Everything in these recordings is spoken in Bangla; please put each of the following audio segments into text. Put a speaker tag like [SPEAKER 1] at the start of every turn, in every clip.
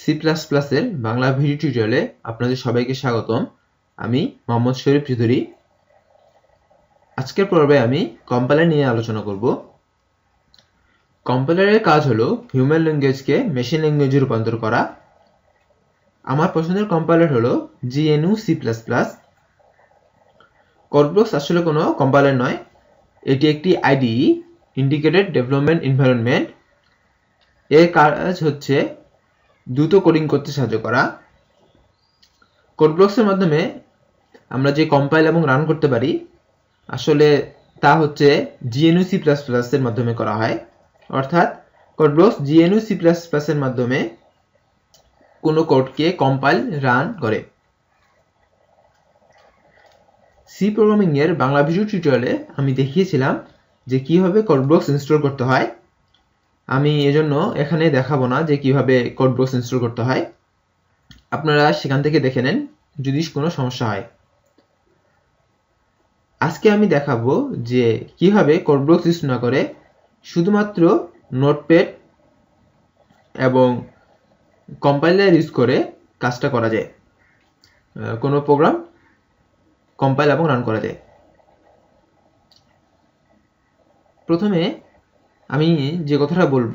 [SPEAKER 1] সি প্লাস প্লাসের বাংলা ভিডিও টিউটোরিয়ালে আপনাদের সবাইকে স্বাগতম। আমি মোহাম্মদ শরীফ চৌধুরী। আজকের পর্বে আমি কম্পাইলার নিয়ে আলোচনা করব। কম্পাইলারের কাজ হলো হিউম্যান ল্যাঙ্গুয়েজকে মেশিন ল্যাঙ্গুয়েজে রূপান্তর করা। আমার পছন্দের কম্পাইলার হলো GNU C plus plus CodeBlocks আসলে কোনো কম্পাইলার নয়। এটি একটি আইডিই ইন্ডিকেটেড ডেভেলপমেন্ট এনভায়রনমেন্ট এর কাজ হচ্ছে দ্রুত কোডিং করতে সাহায্য করা। কোড কোডব্লকসের মাধ্যমে আমরা যে কম্পাইল এবং রান করতে পারি, আসলে তা হচ্ছে জিএনইউ সি প্লাস প্লাসের মাধ্যমে করা হয়। অর্থাৎ কোডব্লকস জিএনইউ সি প্লাস প্লাসের মাধ্যমে কোনো কোডকে কম্পাইল রান করে। সি প্রোগ্রামিং এর বাংলা ভিডিও টিউটোরিয়ালে আমি দেখিয়েছিলাম যে কীভাবে কোডব্লকস ইনস্টল করতে হয়। আমি এজন্য এখানে দেখাবো না যে কীভাবে কোড কোডব্লকস ইনস্টল করতে হয়। আপনারা সেখান থেকে দেখে নেন যদি কোনো সমস্যা হয়। আজকে আমি দেখাবো যে কীভাবে কোড কোডব্লকস ইউজ না করে শুধুমাত্র নোটপ্যাড এবং কম্পাইলার ইউজ করে কাজটা করা যায়। কোনো প্রোগ্রাম কম্পাইল এবং রান করা যায়। প্রথমে আমি যে কথাটা বলব,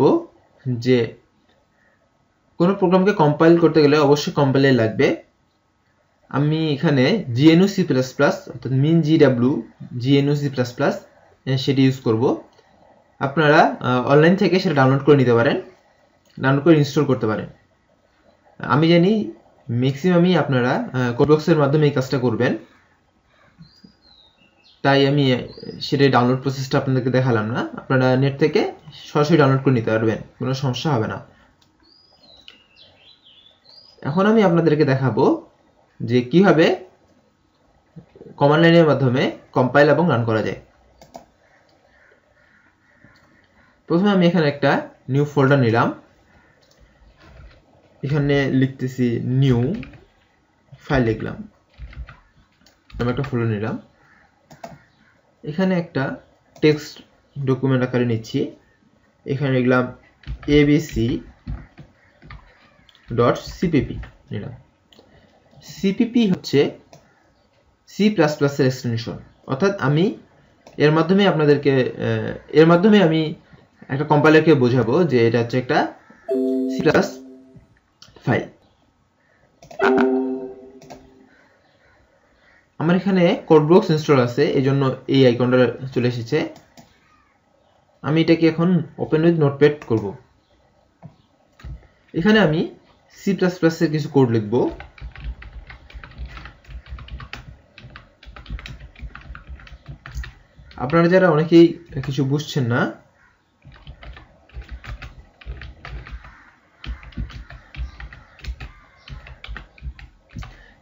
[SPEAKER 1] যে কোনো প্রোগ্রামকে কম্পাইল করতে গেলে অবশ্যই কম্পাইলার লাগবে। আমি এখানে জিএনইউ সি প্লাস প্লাস অর্থাৎ মিন জি ডাব্লিউ জিএনইউ সি প্লাস প্লাস সেটি ইউজ করব। আপনারা অনলাইন থেকে সেটা ডাউনলোড করে নিতে পারেন ডাউনলোড করে ইনস্টল করতে পারেন। আমি জানি ম্যাক্সিমামই আপনারা কোডবক্সের মাধ্যমে এই কাজটা করবেন। তাই আমি সেটাই ডাউনলোড প্রসেসটা আপনাদেরকে দেখালাম না। আপনারা নেট থেকে সরাসরি ডাউনলোড করে নিতে পারবেন, কোনো সমস্যা হবে না। এখন আমি আপনাদেরকে দেখাবো যে কীভাবে কমান্ড লাইনের মাধ্যমে কম্পাইল এবং রান করা যায়। প্রথমে আমি এখানে একটা নিউ ফোল্ডার নিলাম। এখানে লিখতেছি নিউ ফাইল লিখলাম। আমি একটা ফোল্ডার নিলাম। এখানে একটা টেক্সট ডকুমেন্ট আকারে নিচ্ছি। এখানে লিখলাম এবিসি ডট সিপিপি নিলাম। সিপিপি হচ্ছে সি প্লাস প্লাসের এক্সটেনশন অর্থাৎ আমি এর মাধ্যমে আপনাদেরকে এর মাধ্যমে আমি একটা কম্পাইলারকে বোঝাবো যে এটা হচ্ছে একটা সি প্লাস ফাইল আমার এখানে কোডব্লকস ইনস্টল আছে এই জন্য এই আইকনটা চলে এসেছে। আমি এটাকে এখন ওপেন উইথ নোটপ্যাড করব। এখানে আমি সি প্লাস প্লাসের কিছু কোড লিখব। আপনারা যারা অনেকেই কিছু বুঝছেন না,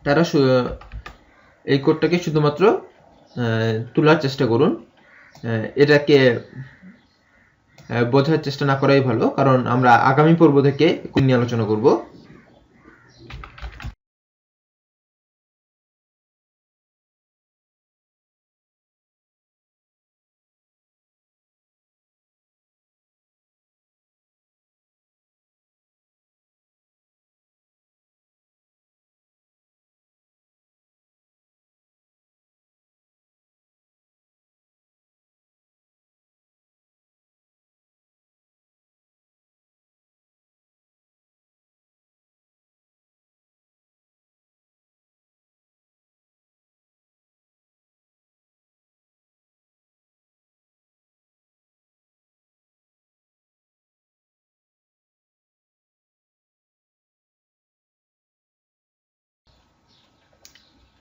[SPEAKER 1] তারা এই কোডটাকে শুধুমাত্র তোলার চেষ্টা করুন। এটাকে বোঝার চেষ্টা না করাই ভালো, কারণ আমরা আগামী পর্ব থেকে নিয়ে আলোচনা করব।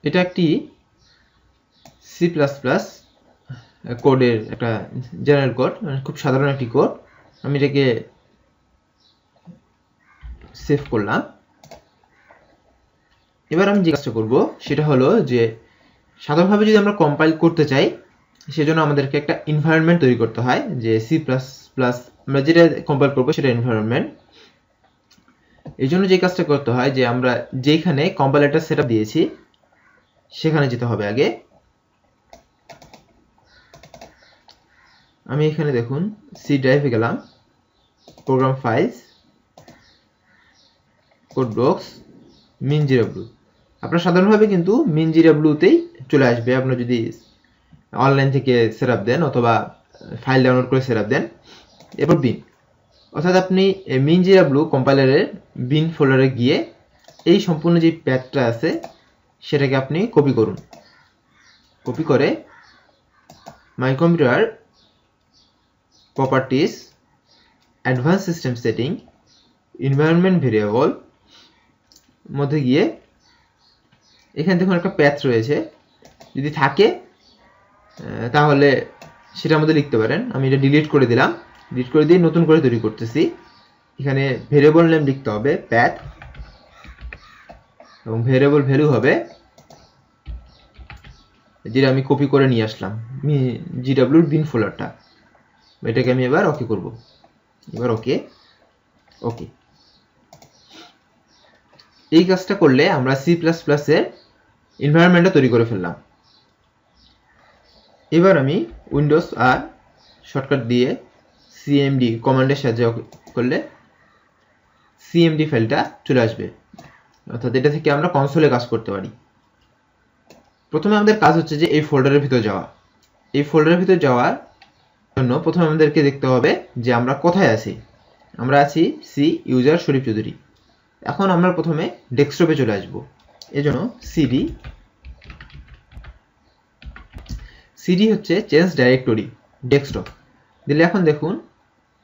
[SPEAKER 1] এটা একটি সি প্লাস প্লাস কোডের একটা জেনারেল কোড মানে খুব সাধারণ একটি কোড আমি এটাকে সেভ করলাম। এবার আমি যে কাজটা করব, সেটা হলো যে সাধারণভাবে যদি আমরা কম্পাইল করতে চাই, সেজন্য আমাদেরকে একটা এনভায়রনমেন্ট তৈরি করতে হয়, যে সি প্লাস প্লাস আমরা যেটা কম্পাইল করব সেটা এনভায়রনমেন্ট এই জন্য যে কাজটা করতে হয় যে আমরা যেখানে কম্পাইলারটা সেট দিয়েছি সেখানে যেতে হবে আগে। আমি এখানে দেখুন সি ড্রাইভে গেলাম প্রোগ্রাম ফাইলস কোড বক্স মিন জিরাব্লু আপনার সাধারণভাবে কিন্তু মিন জিরাব্লুতেই চলে আসবে। আপনার যদি অনলাইন থেকে সেট দেন অথবা ফাইল ডাউনলোড করে সেট দেন, এরপর বিন অর্থাৎ আপনি মিন জিরাব্লু কম্পাইলারের বিন ফোল্ডারে গিয়ে এই সম্পূর্ণ যে প্যাথটা আছে সেটাকে আপনি কপি করুন। কপি করে my computer properties advance system setting environment variable মধ্যে গিয়ে এখানে দেখুন একটা প্যাথ রয়েছে। যদি থাকে তাহলে সেটার মধ্যে লিখতে পারেন। আমি এটা ডিলিট করে দিলাম। ডিলিট করে দিয়ে নতুন করে তৈরি করতেছি। এখানে ভেরিয়েবল নেম লিখতে হবে প্যাথ এবং ভেরিয়েবল ভ্যালু হবে, যেটা আমি কপি করে নিয়ে আসলাম। জিডাব্লিউর বিন ফোল্ডারটা এটাকে আমি এবার ওকে করব। এবার ওকে ওকে এই কাজটা করলে আমরা সি প্লাস প্লাসের এনভায়রনমেন্টটা তৈরি করে ফেললাম। এবার আমি উইন্ডোজ আর শর্টকাট দিয়ে সিএমডি কমান্ডের সাহায্যে করলে সিএমডি ফাইলটা চলে আসবে। অর্থাৎ এটা থেকে আমরা কনসোলে কাজ করতে পারি। প্রথমে আমাদের কাজ হচ্ছে যে এই ফোল্ডারের ভিতর যাওয়া। এই ফোল্ডারের ভিতর যাওয়ার জন্য প্রথমে আমাদেরকে দেখতে হবে যে আমরা কোথায় আছি। আমরা আছি সি ইউজার শরীফ চৌধুরী। এখন আমরা প্রথমে ডেস্কটপে চলে আসব। এজন্য সিডি সিডি হচ্ছে চেঞ্জ ডাইরেক্টরি ডেস্কটপ দিলে এখন দেখুন,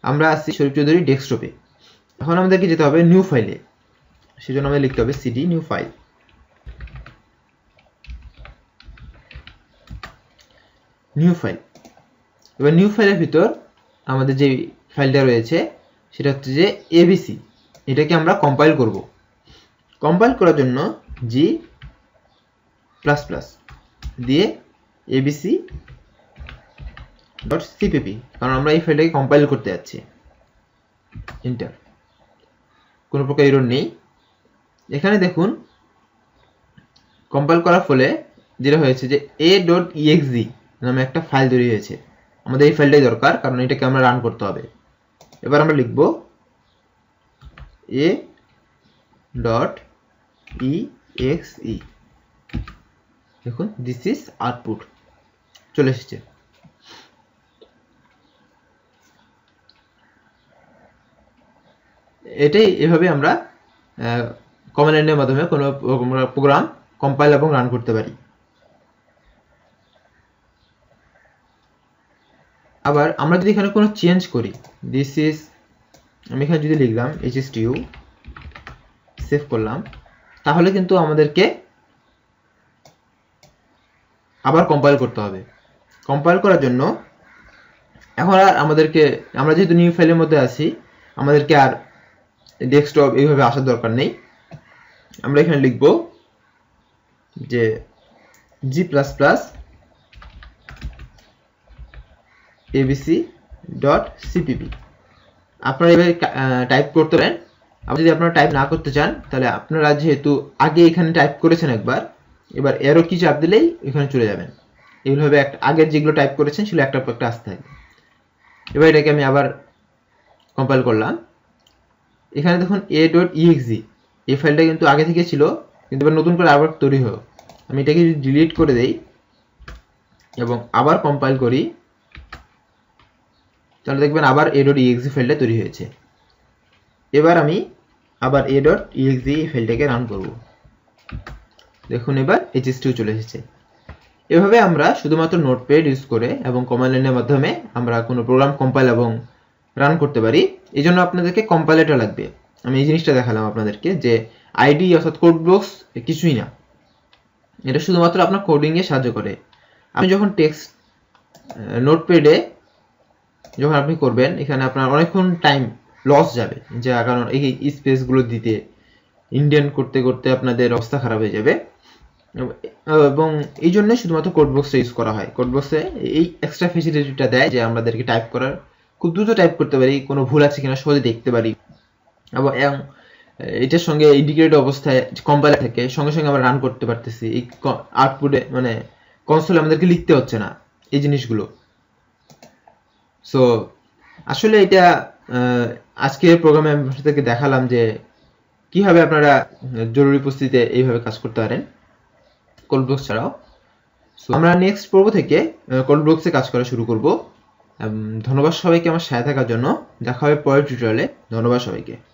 [SPEAKER 1] আমরা আছি শরীফ চৌধুরী ডেস্কটপে এখন আমাদেরকে যেতে হবে নিউ ফাইলে সেজন্য আমাদের লিখতে হবে CD new file new file এবার নিউ ফাইলের ভিতর আমাদের যে ফাইলটা রয়েছে, সেটা হচ্ছে যে এবিসি এটাকে আমরা কম্পাইল করব। কম্পাইল করার জন্য জি প্লাস প্লাস দিয়ে এবিসি ডট সিপিপি কারণ আমরা এই ফাইলটাকে কম্পাইল করতে যাচ্ছি। ইন্টার কোনো প্রকার এরর নেই। এখানে দেখুন কম্পাইল করার ফলে যেটা হয়েছে যে এ ডট ইএক্সি নামে একটা ফাইল তৈরি হয়েছে। আমাদের এই ফাইলটাই দরকার, কারণ এটাকে আমরা রান করতে হবে। এবার আমরা লিখব এ ডট ই এক্স ই দেখুন দিস ইজ আউটপুট চলে এসেছে। এটাই এভাবে আমরা কমান্ড লাইনের মাধ্যমে কোনো প্রোগ্রাম কম্পাইল এবং রান করতে পারি। আবার আমরা যদি এখানে কোনো চেঞ্জ করি দিস ইজ আমি এখানে যদি লিখলাম এইচ এস টিউ সেভ করলাম, তাহলে কিন্তু আমাদেরকে আবার কম্পাইল করতে হবে। কম্পাইল করার জন্য এখন আর আমাদেরকে, আমরা যেহেতু নিউ ফাইলের মধ্যে আছি, আমাদেরকে আর ডেস্কটপ এইভাবে আসার দরকার নেই। আমরা এখানে লিখব যে G plus plus ABC dot CPP আপনারা এভাবে টাইপ করতে পারেন। আপনি যদি আপনারা টাইপ না করতে চান, তাহলে আপনারা যেহেতু আগে এখানে টাইপ করেছেন একবার, এবার এরও কি চাপ দিলেই এখানে চলে যাবেন। এইভাবে একটা আগের যেগুলো টাইপ করেছেন, সেগুলো একটা একটা আসতে থাকবে। এবার এটাকে আমি আবার কম্পাইল করলাম। এখানে দেখুন এ ডট ইএক্সি এই ফাইলটা কিন্তু আগে থেকে ছিল, কিন্তু এবার নতুন করে আবার তৈরি হলো। আমি এটাকে যদি ডিলিট করে দেই এবং আবার কম্পাইল করি, তাহলে দেখবেন আবার এ ডট ইএক্সি ফাইলটা তৈরি হয়েছে। এবার আমি আবার এ ডট ইএক্সি এই ফাইলটাকে রান করব। দেখুন এবার এইচএস টু চলে এসেছে। এভাবে আমরা শুধুমাত্র নোটপ্যাড ইউজ করে এবং কমান্ড লাইনের মাধ্যমে আমরা কোনো প্রোগ্রাম কম্পাইল এবং রান করতে পারি। এই জন্য আপনাদেরকে কম্পাইলেটর লাগবে। আমি এই জিনিসটা দেখালাম আপনাদেরকে যে আইডি অর্থাৎ কোড ব্লকস কিছুই না। এটা শুধুমাত্র আপনার কোডিংয়ে সাহায্য করে। আপনি যখন টেক্সট নোটপ্যাডে যখন আপনি করবেন, এখানে আপনার অনেকক্ষণ টাইম লস যাবে। যা কারণ এই স্পেসগুলো দিতে ইন্ডিয়ান করতে করতে আপনাদের অবস্থা খারাপ হয়ে যাবে। এবং এই জন্য শুধুমাত্র কোড বক্সটা ইউজ করা হয়। কোড বক্সে এই এক্সট্রা ফেসিলিটিটা দেয় যে আমাদেরকে টাইপ করার। খুব দ্রুত টাইপ করতে পারি, কোনো ভুল আছে কিনা সহজে দেখতে পারি। এবং এটার সঙ্গে ইন্ডিকেটেড অবস্থায় কম্পাইলার থেকে সঙ্গে সঙ্গে আমরা রান করতে পারতেছি। এই আউটপুটে মানে কনসোলে আমাদেরকে লিখতে হচ্ছে না এই জিনিসগুলো। সো আসলে এটা আজকের প্রোগ্রামে আমি আপনাদেরকে দেখালাম যে কীভাবে আপনারা জরুরি পরিস্থিতিতে এইভাবে কাজ করতে পারেন কোল্ড ব্লকস ছাড়াও। So, আমরা নেক্সট পর্ব থেকে কোল্ড ব্লকসে কাজ করা শুরু করব। ধন্যবাদ সবাইকে আমার সাথে থাকার জন্য। দেখা হবে পরের টিউটোরিয়ালে ধন্যবাদ সবাইকে।